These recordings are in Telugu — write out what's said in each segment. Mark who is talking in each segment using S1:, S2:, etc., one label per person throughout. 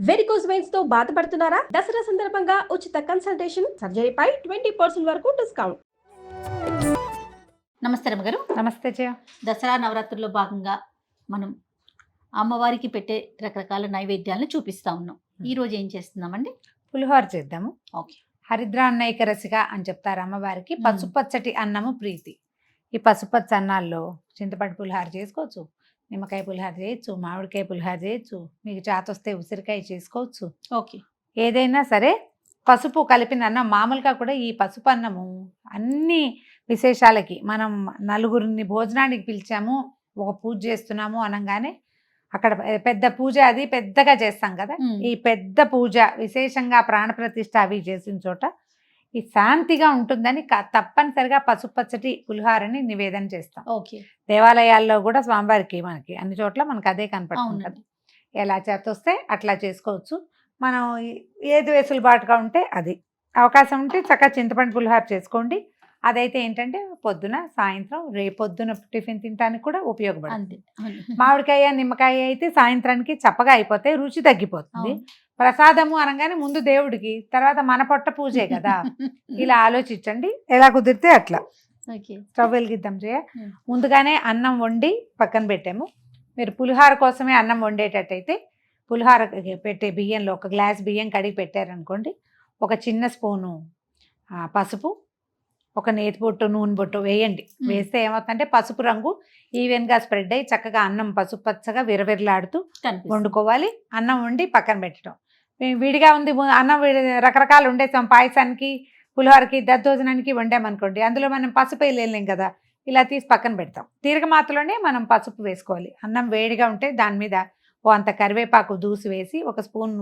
S1: వెరికోస్ వెయిన్స్తో బాధపడుతున్నారా? దసరా సందర్భంగా ఉచిత కన్సల్టేషన్ సర్జరీపై ట్వంటీ పర్సెంట్ వరకు డిస్కౌంట్
S2: నమస్తే రమ్మగారు
S3: నమస్తే జయ
S2: దసరా నవరాత్రుల్లో భాగంగా మనం అమ్మవారికి పెట్టే రకరకాల నైవేద్యాలను చూపిస్తా ఉన్నాం. ఈ రోజు ఏం చేస్తున్నామండి?
S3: పులిహోర చేద్దాము.
S2: ఓకే.
S3: హరిద్ర అన్నైక రసిక అని చెప్తారు అమ్మవారికి.
S2: మ్మ్.
S3: పసుపచ్చటి అన్నము ప్రీతి. ఈ పసుపచ్చ అన్నాల్లో చింతపండు పులిహార చేసుకోవచ్చు. నిమ్మకాయ పులిహార చేయొచ్చు మామిడికాయ పులిహార చేయొచ్చు మీకు చేత వస్తే ఉసిరికాయ చేసుకోవచ్చు.
S2: ఓకే.
S3: ఏదైనా సరే పసుపు కలిపిన అన్నం మామూలుగా కూడా ఈ పసుపు అన్నము అన్ని విశేషాలకి మనం నలుగురిని భోజనానికి పిలిచాము ఒక పూజ చేస్తున్నాము అనగానే అక్కడ పెద్ద పూజ అది పెద్దగా చేస్తాం కదా. ఈ పెద్ద పూజ విశేషంగా ప్రాణప్రతిష్ఠ అవి చేసిన చోట ఈ శాంతిగా ఉంటుందని తప్పనిసరిగా పసుపచ్చటి పులిహారని నివేదన చేస్తాం.
S2: ఓకే.
S3: దేవాలయాల్లో కూడా స్వామివారికి మనకి అన్ని చోట్ల మనకి అదే కనపడుతుంది ఎలా చేతొస్తే అట్లా చేసుకోవచ్చు. మనం ఏది వెసులుబాటుగా ఉంటే అది. అవకాశం ఉంటే చక్కగా చింతపండు పులిహార చేసుకోండి. అదైతే ఏంటంటే పొద్దున సాయంత్రం రేపొద్దున టిఫిన్ తినడానికి కూడా ఉపయోగపడుతుంది. మామిడికాయ నిమ్మకాయ అయితే సాయంత్రానికి చప్పగా అయిపోతే రుచి తగ్గిపోతుంది. ప్రసాదము అనగానే ముందు దేవుడికి తర్వాత మన పొట్ట పూజే కదా. ఇలా ఆలోచించండి. ఎలా కుదిరితే అట్లా. స్టవ్ వెలిగిద్దాం చేయ. ముందుగానే అన్నం వండి పక్కన పెట్టాము. మీరు పులిహార కోసమే అన్నం వండేటట్టయితే పులిహార పెట్టే బియ్యంలో ఒక గ్లాస్ బియ్యం కడిగి పెట్టారనుకోండి. ఒక చిన్న స్పూను పసుపు ఒక నేతి బొట్టు నూనె బొట్టు వేయండి. వేస్తే ఏమవుతుందంటే పసుపు రంగు ఈవెన్గా స్ప్రెడ్ అయ్యి చక్కగా అన్నం పసుపు పచ్చగా విరవిరలాడుతూ. వండుకోవాలి. అన్నం వండి పక్కన పెట్టడం. విడిగా ఉంది అన్నం రకరకాలు వండేసాం పాయసానికి పులిహోరకి దద్దోజనానికి వండామనుకోండి. అందులో మనం పసుపు వేయలేం కదా. ఇలా తీసి పక్కన పెడతాం. తీరగమాతలోనే మనం పసుపు వేసుకోవాలి. అన్నం వేడిగా ఉంటే దాని మీద ఓ అంత కరివేపాకు దూసి వేసి ఒక స్పూన్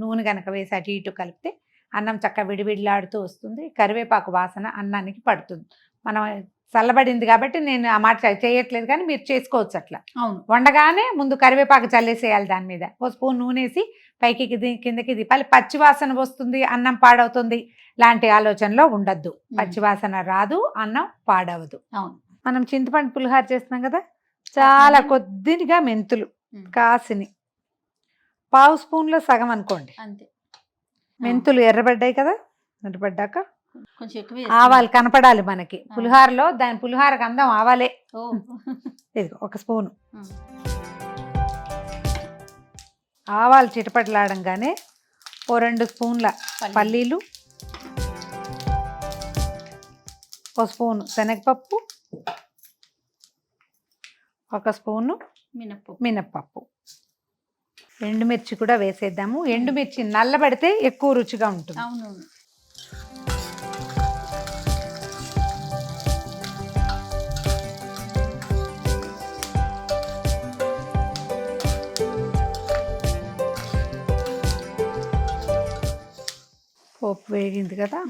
S3: నూనె కనుక వేసి అటు ఇటు కలిపితే అన్నం చక్క విడివిడిలాడుతూ వస్తుంది. కరివేపాకు వాసన అన్నానికి పడుతుంది. మనం చల్లబడింది కాబట్టి నేను ఆ మాట చేయట్లేదు కానీ మీరు చేసుకోవచ్చు అట్లా.
S2: అవును.
S3: వండగానే ముందు కరివేపాకు చల్లేసేయాలి దాని మీద. ఓ స్పూన్ నూనె వేసి పైకి కింది కిందకి దిపాలి. పచ్చివాసన వస్తుంది అన్నం పాడవుతుంది లాంటి ఆలోచనలో ఉండద్దు. పచ్చివాసన రాదు అన్నం పాడవదు.
S2: అవును.
S3: మనం చింతపండు పులిహార చేస్తున్నాం కదా? చాలా. కొద్దిగా మెంతులు. కాసిని. పావు స్పూన్లో సగం అనుకోండి.
S2: అంతే.
S3: మెంతులు ఎర్రబడ్డాయి కదా ఎర్రబడ్డాక
S2: కొంచెం ఎక్కువ
S3: ఆవాలు కనపడాలి మనకి. పులిహారలో దాని పులిహారకు అందం ఆవాలే.
S2: ఓ.
S3: ఇదిగో ఒక స్పూను. ఆవాలు చిటపటలాడంగానే ఓ రెండు స్పూన్ల
S2: పల్లీలు.
S3: పల్లీలు ఒక స్పూను శనగపప్పు ఒక స్పూను
S2: మినప్పప్పు.
S3: మినప్పప్పు. ఎండుమిర్చి కూడా వేసేద్దాము. ఎండుమిర్చి నల్లబడితే ఎక్కువ రుచిగా ఉంటుంది.
S2: అవునవును.
S3: పోపు వేగింది కదా.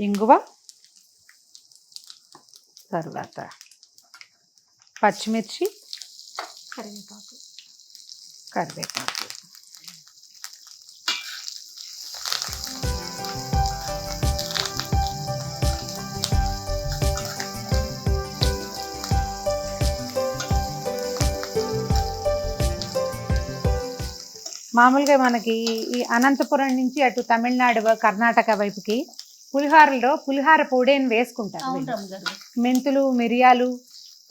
S3: ఇంగువ తర్వాత పచ్చిమిర్చి
S2: కరివేపాకు.
S3: కరివేపాకు మామూలుగా మనకి ఈ అనంతపురం నుంచి అటు తమిళనాడు కర్ణాటక వైపుకి పులిహారలో పులిహార పొడి అని వేసుకుంటారు
S2: అవును
S3: వీళ్ళు.
S2: రమ్మ గారు
S3: మెంతులు మిరియాలు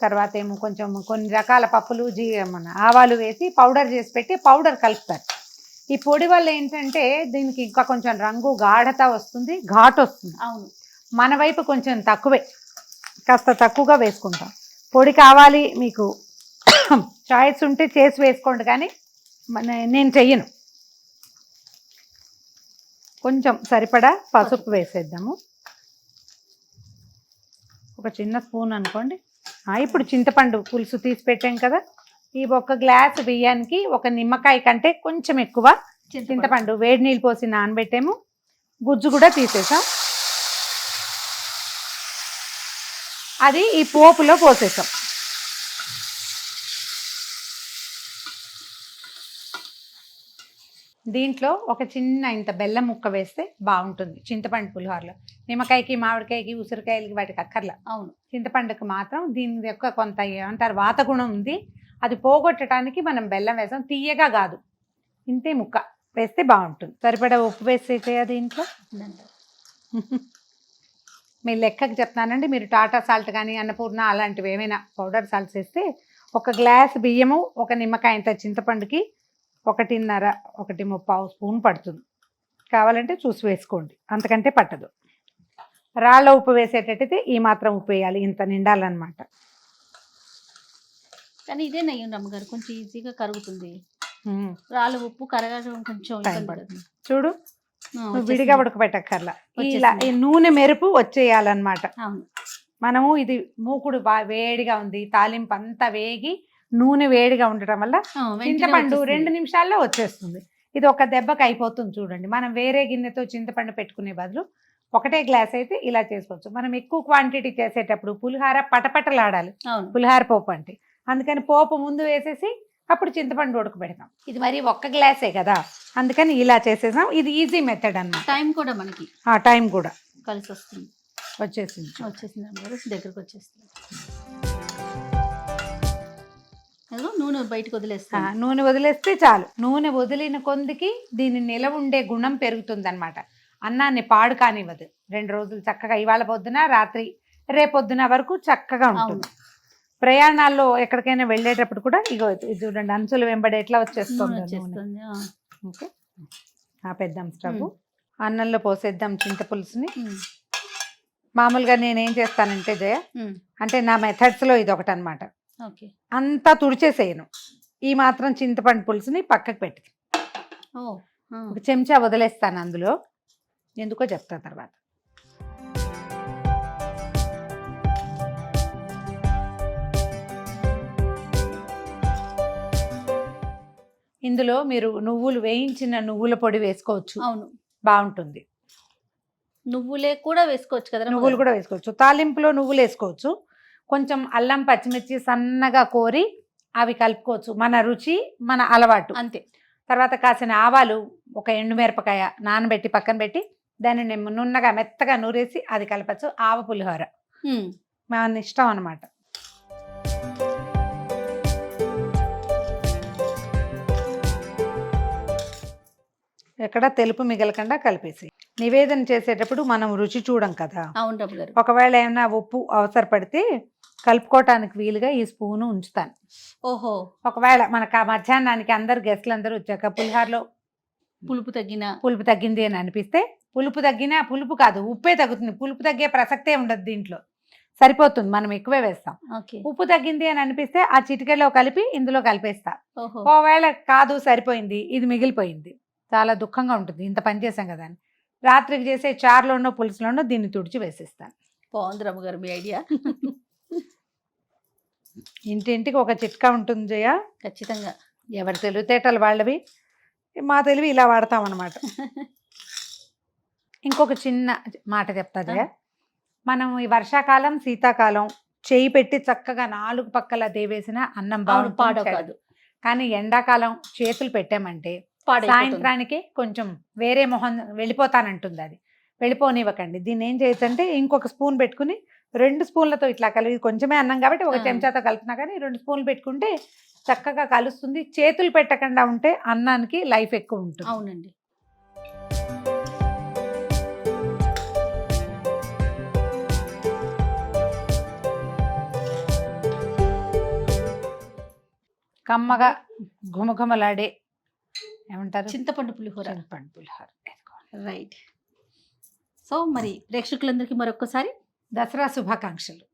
S3: తర్వాత ఏమో కొంచెం కొన్ని రకాల పప్పులు జీ మన ఆవాలు వేసి పౌడర్ చేసి పెట్టి పౌడర్ కలుపుతారు. ఈ పొడి వల్ల ఏంటంటే దీనికి ఇంకా కొంచెం రంగు గాఢత వస్తుంది ఘాటు వస్తుంది.
S2: అవును.
S3: మన వైపు కొంచెం తక్కువే కాస్త తక్కువగా వేసుకుంటాం. పొడి కావాలి మీకు చాయిస్ ఉంటే చేసి వేసుకోండి కానీ మన నేను చెయ్యను. కొంచెం సరిపడా పసుపు. వేసేద్దాము. ఒక చిన్న స్పూన్ అనుకోండి. ఇప్పుడు చింతపండు పులుసు తీసి పెట్టాం కదా. ఈ ఒక గ్లాస్ బియ్యానికి ఒక నిమ్మకాయ కంటే కొంచెం ఎక్కువ చింతపండు వేడి నీళ్ళు పోసి నానబెట్టాము. గుజ్జు కూడా తీసేసాం. అది ఈ పోపులో పోసేసాం. దీంట్లో ఒక చిన్న ఇంత బెల్లం ముక్క వేస్తే బాగుంటుంది. చింతపండు పులిహోరలో. నిమ్మకాయకి మామిడికాయకి ఉసిరికాయలకి వాటికి అక్కర్లా.
S2: అవును.
S3: చింతపండుకి మాత్రం దీని యొక్క కొంత ఏమంటారు వాతగుణం ఉంది. అది పోగొట్టడానికి మనం బెల్లం వేసాం. తీయగా కాదు. ఇంతే ముక్క. వేస్తే బాగుంటుంది. సరిపడా ఉప్పు వేసేసేయ దీంట్లో?
S2: ఇదంతా.
S3: మీ లెక్కకి చెప్తానండి. మీరు టాటా సాల్ట్ కానీ అన్నపూర్ణ అలాంటివి ఏమైనా పౌడర్ సాల్ట్స్ వేస్తే ఒక గ్లాస్ బియ్యము ఒక నిమ్మకాయ ఇంత చింతపండుకి ఒకటిన్నర ఒకటి ముప్పావు స్పూన్ పడుతుంది కావాలంటే చూసి వేసుకోండి అంతకంటే పట్టదు రాళ్ళ ఉప్పు వేసేటట్టయితే ఈ మాత్రం ఉప్పు వేయాలి ఇంత నిండాలన్నమాట
S2: కానీ ఇదే నెయ్యి రమ్మగారు కొంచెం ఈజీగా కరుగుతుంది. రాళ్ళ ఉప్పు కరగడం కొంచెం
S3: టైం పడుతుంది. చూడు. విడిగా ఉడకబెట్టక్కర్లా ఇలా. ఈ నూనె మెరుపు వచ్చేయాలన్నమాట మనము ఇది మూకుడు బాగా వేడిగా ఉంది తాలింపు అంతా వేగి నూనె వేడిగా ఉండటం వల్ల చింతపండు. రెండు నిమిషాల్లో వచ్చేస్తుంది. ఇది ఒక దెబ్బకి అయిపోతుంది చూడండి. మనం వేరే గిన్నెతో చింతపండు పెట్టుకునే బదులు ఒకటే గ్లాస్ అయితే ఇలా చేసుకోవచ్చు. మనం ఎక్కువ క్వాంటిటీ చేసేటప్పుడు పులిహార పటపటలాడాలి. పులిహార పోపు అంటే. అందుకని పోపు ముందు వేసేసి అప్పుడు చింతపండు ఉడకబెడతాం. ఇది మరి ఒక్క గ్లాసే కదా? అందుకని ఇలా చేసేసాం. ఇది ఈజీ మెథడ్ అన్నమాట.
S2: టైం కూడా మనకి.
S3: ఆ టైం కూడా.
S2: కలిసి వస్తుంది
S3: వచ్చేసింది.
S2: వచ్చేసింది దగ్గరకు వచ్చేస్తుంది నూనె బయటకు
S3: ఆ,
S2: వదిలేస్తాను
S3: నూనె వదిలేస్తే చాలు. నూనె వదిలిన కొందికి దీని నిలవ ఉండే గుణం పెరుగుతుంది అనమాట అన్నాన్ని పాడు కానివ్వదు. రెండు రోజులు చక్కగా ఇవాళ పొద్దున రాత్రి రేపొద్దున వరకు చక్కగా ఉంటుంది. ప్రయాణాల్లో ఎక్కడికైనా వెళ్ళేటప్పుడు కూడా ఇగో ఇది చూడండి అంచులు వెంబడి ఎట్లా వచ్చేస్తుంది. ఓకే. ఆపేద్దాం స్టవ్. అన్నంలో పోసేద్దాం చింతపులుసుని మామూలుగా నేనేం చేస్తానంటే జయ అంటే నా మెథడ్స్లో ఇది ఒకటి అనమాట అంతా తుడిచేసేయను. ఈ మాత్రం చింతపండు పులుసుని పక్కకు పెట్టి ఒక చెంచా వదిలేస్తాను అందులో. ఎందుకో చెప్తా తర్వాత. ఇందులో మీరు నువ్వులు వేయించిన నువ్వుల పొడి వేసుకోవచ్చు.
S2: అవును.
S3: బాగుంటుంది.
S2: నువ్వులే కూడా వేసుకోవచ్చు కదా
S3: నువ్వులు? కూడా వేసుకోవచ్చు. తాలింపులో నువ్వులు వేసుకోవచ్చు. కొంచెం అల్లం పచ్చిమిర్చి సన్నగా కోరి అవి కలుపుకోవచ్చు. మన రుచి మన అలవాటు.
S2: అంతే.
S3: తర్వాత కాసిన ఆవాలు ఒక ఎండుమిరపకాయ నానబెట్టి పక్కన పెట్టి దాన్ని నున్నగా మెత్తగా నూరేసి అది కలపచ్చు. ఆవ పులిహోర. మన ఇష్టం అనమాట ఎక్కడ తెలుపు మిగలకుండా కలిపేసి నివేదన చేసేటప్పుడు మనం రుచి చూడం కదా.
S2: అవును
S3: ఒకవేళ ఏమైనా ఉప్పు అవసరపడితే కలుపుకోవటానికి వీలుగా ఈ స్పూను ఉంచుతాను.
S2: ఓహో.
S3: ఒకవేళ మనకు ఆ మధ్యాహ్నానికి అందరు గెస్ట్లు అందరూ వచ్చాక పులిహారలో
S2: పులుపు తగ్గిన
S3: పులుపు తగ్గింది అని అనిపిస్తే పులుపు తగ్గినా పులుపు కాదు ఉప్పే తగ్గుతుంది. పులుపు తగ్గే ప్రసక్తే ఉండదు దీంట్లో. సరిపోతుంది మనం ఎక్కువే వేస్తాం. ఉప్పు తగ్గింది అని అనిపిస్తే ఆ చిటికెలో కలిపి ఇందులో కలిపేస్తా. ఒకవేళ కాదు సరిపోయింది ఇది మిగిలిపోయింది. చాలా దుఃఖంగా ఉంటుంది ఇంత పని చేసాం కదా అని. రాత్రికి చేసే చారులోనో పులుసులోనో దీన్ని తుడిచి వేసేస్తాను
S2: బాగుంది రమ్మగారు మీ ఐడియా.
S3: ఇంటింటికి ఒక చిట్కా ఉంటుంది జయ.
S2: ఖచ్చితంగా.
S3: ఎవరి తెలివితేటలు వాళ్ళవి? మా తెలివి ఇలా వాడతాం అనమాట ఇంకొక చిన్న మాట చెప్తా జయ. మనం ఈ వర్షాకాలం శీతాకాలం చేయి పెట్టి చక్కగా నాలుగు పక్కల దేవేసిన అన్నం బాగుంటుంది
S2: పాడో కాదు.
S3: కానీ ఎండాకాలం చేతులు పెట్టామంటే సాయంత్రానికి కొంచెం వేరే మొహం వెళ్ళిపోతానంటుంది అది. వెళ్ళిపోనివ్వకండి. దీన్ని ఏం చేయొచ్చంటే ఇంకొక స్పూన్ పెట్టుకుని రెండు స్పూన్లతో ఇట్లా కలిపి కొంచెమే అన్నం కాబట్టి ఒక. చెంచాతో కలిపినా కానీ రెండు స్పూన్లు పెట్టుకుంటే చక్కగా కలుస్తుంది. చేతులు పెట్టకుండా ఉంటే అన్నానికి లైఫ్ ఎక్కువ ఉంటుంది.
S2: అవునండి.
S3: కమ్మగా ఘుమఘుమలాడే ఏమంటారు?
S2: చింతపండు పులిహోర.
S3: చింతపండు పులిహోర.
S2: రైట్. సో మరి ప్రేక్షకులందరికీ మరొకసారి
S3: దసరా శుభాకాంక్షలు.